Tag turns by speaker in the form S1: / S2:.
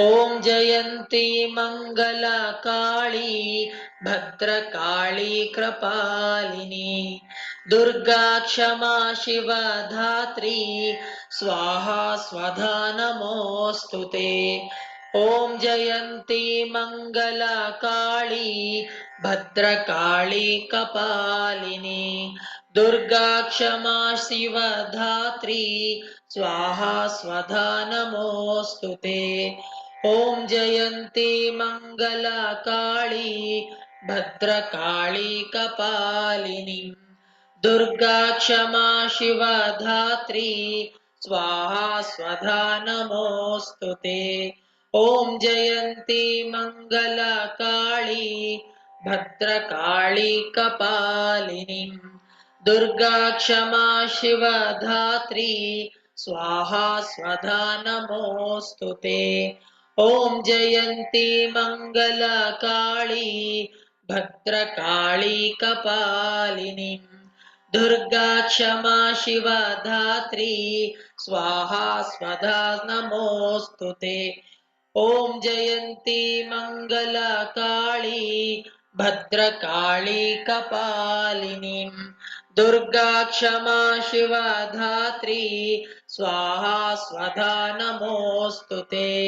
S1: ॐ जयन्ती मङ्गलकाळी भद्रकाळी कृपालिनी, दुर्गा क्षमा शिवधात्री, स्वाहा स्वधा नमोऽस्तु ते। ॐ जयन्ती मङ्गलकाळी भद्रकाळी कपालिनी, दुर्गा क्षमा शिवधात्री, स्वाहा स्वधा नमोऽस्तु ते। ॐ जयन्ती मङ्गलकाळी भद्रकाळी कपालिनी दुर्गा क्षमा शिवधात्री, स्वाहा स्वधा नमोऽस्तु ते। ॐ जयन्ती मङ्गलकाळी भद्रकाळी कपालिनी दुर्गा क्षमा शिवधात्री, स्वाहा स्वधा नमोऽस्तु ते। ॐ जयन्ती मङ्गलकाळी भद्रकाळी कपालिनी दुर्गा क्षमा शिवधात्री स्वाहा स्वधा नमोऽस्तु ते। ॐ जयन्ती मङ्गलकाळी भद्रकाळी कपालिनी दुर्गा क्षमा शिवधात्री स्वाहा स्वधा नमोऽस्तु ते